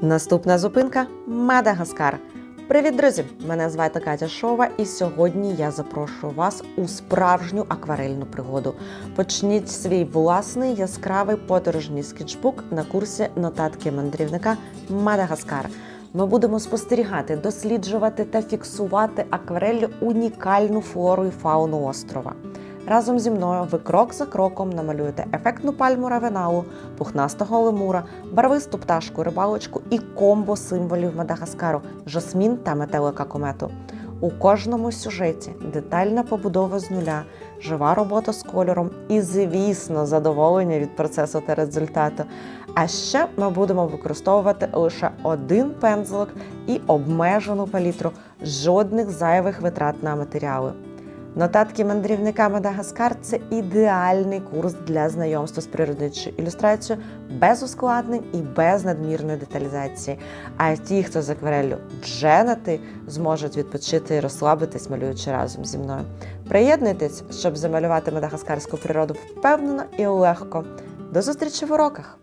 Наступна зупинка Мадагаскар. Привіт, друзі! Мене звати Катя Шова, і сьогодні я запрошую вас у справжню акварельну пригоду. Почніть свій власний яскравий подорожній скетчбук на курсі нотатки мандрівника Мадагаскар. Ми будемо спостерігати, досліджувати та фіксувати аквареллю унікальну флору і фауну острова. Разом зі мною ви крок за кроком намалюєте ефектну пальму равеналу, пухнастого лемура, барвисту пташку рибалочку і комбо символів Мадагаскару жасмін та метелика комету. У кожному сюжеті детальна побудова з нуля, жива робота з кольором і, звісно, задоволення від процесу та результату. А ще ми будемо використовувати лише один пензлик і обмежену палітру, жодних зайвих витрат на матеріали. Нотатки мандрівника Мадагаскар це ідеальний курс для знайомства з природничою ілюстрацією без ускладнень і без надмірної деталізації. А ті, хто з аквареллю дженати, зможуть відпочити і розслабитись, малюючи разом зі мною. Приєднуйтесь, щоб замалювати мадагаскарську природу впевнено і легко. До зустрічі в уроках!